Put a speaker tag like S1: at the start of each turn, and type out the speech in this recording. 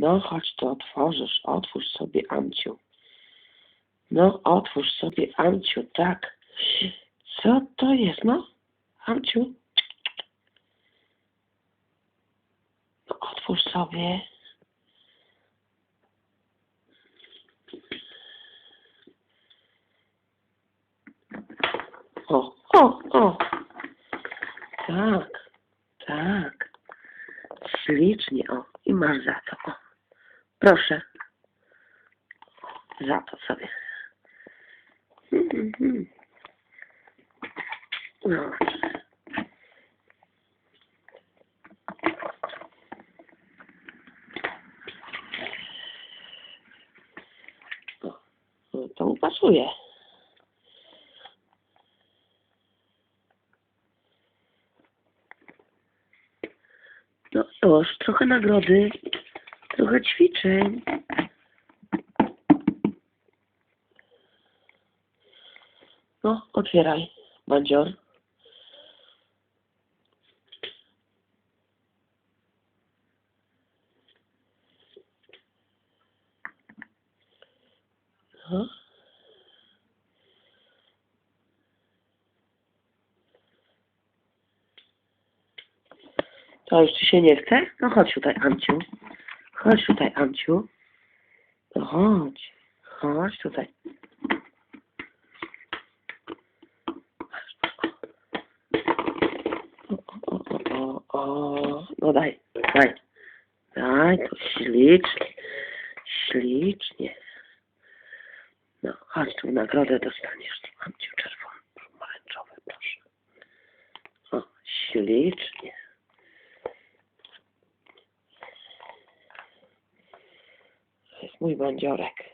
S1: No chodź to otworzysz, otwórz sobie Amciu. No otwórz sobie Amciu, tak. Co to jest, no? Amciu? No otwórz sobie. O, o, o. Tak, tak. Ślicznie, o. I masz za to, o. Proszę. Za to sobie. No. To mu pasuje. No już, trochę nagrody, trochę ćwiczeń. No, otwieraj, bandzior. No. To już ci się nie chce? No chodź tutaj, Amciu. Chodź tutaj, Amciu. No chodź. Chodź tutaj. O, o, o, o, o. No daj, daj. Daj, to ślicznie. Ślicznie. No, chodź tu, nagrodę dostaniesz. Amciu, czerwony, pomarańczowy, proszę. O, ślicznie. To jest mój bandziorek.